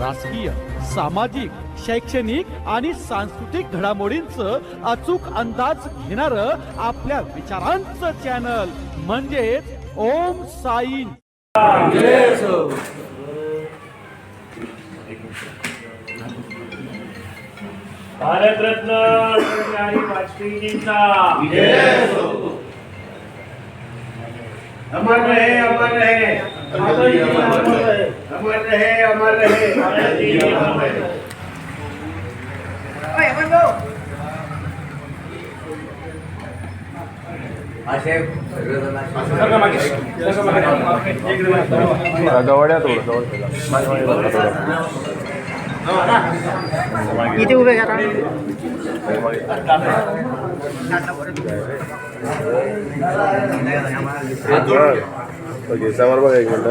राजकीय सामाजिक शैक्षणिक आणि सांस्कृतिक घडामोडींचं अचूक अंदाज घेणार आपल्या विचारांचं चॅनल म्हणजेच ओम साई भारतरत्न वाजपेयीजींचा. अमर रहे अमर रहे. अमर रहे अमर रहे अमर रहे थोडं. इथे उभे करा ओके समोर बघा एक मिनिट.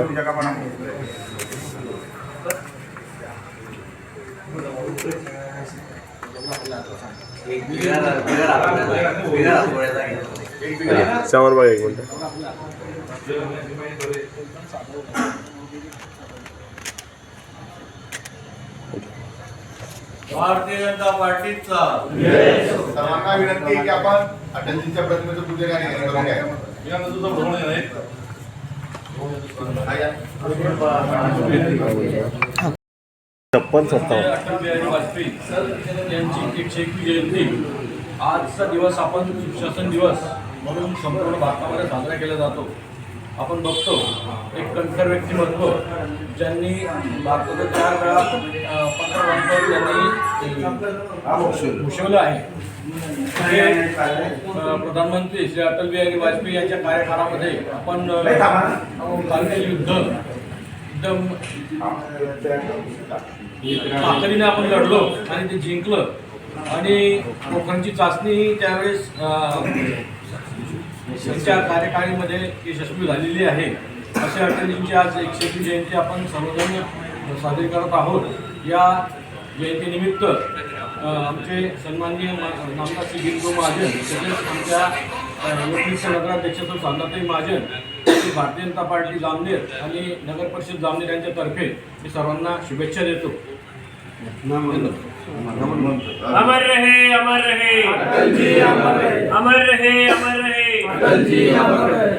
समोर बघा एक मिनिट. भारतीय जनता पार्टीचा. सर्वांना विनंती आहे की आपण अटलजींच्या प्रतिमेचं पूजन आणि छप्पन सत्तावन्न. अटल बिहारी वाजपेयी यांची एकशे एकवी जयंती. आजचा दिवस आपण सुशासन दिवस म्हणून संपूर्ण भारतामध्ये साजरा केला जातो. आपण बघतो एक कणखर व्यक्तिमत्व ज्यांनी भारताचं चार वेळा पंतप्रधानपद त्यांनी भूषवलं आहे. हे प्रधानमंत्री श्री अटल बिहारी वाजपेयी यांच्या कार्यकाळामध्ये आपण कारगिल युद्ध. एकदम ताकदीने आपण लढलो आणि ते जिंकलं. आणि पोखरणची चाचणी त्यावेळेस त्यांच्या कार्यकाळीमध्ये यशस्वी झालेली आहे. अशा अटलजींची आज एकशे जयंती आपण सर्वजण साजरी करत आहोत. या जयंतीनिमित्त आमचे सन्माननीय श्री गिरगो महाजन तसेच आमच्या लोकनियुक्त नगराध्यक्ष सांदाताई महाजन भारतीय जनता पार्टी जामनेर आणि नगर परिषद जामनेर यांच्यातर्फे मी सर्वांना शुभेच्छा देतो. अमर रहे अमर रहे. अमर रहे अमर रहे. அவர்கள்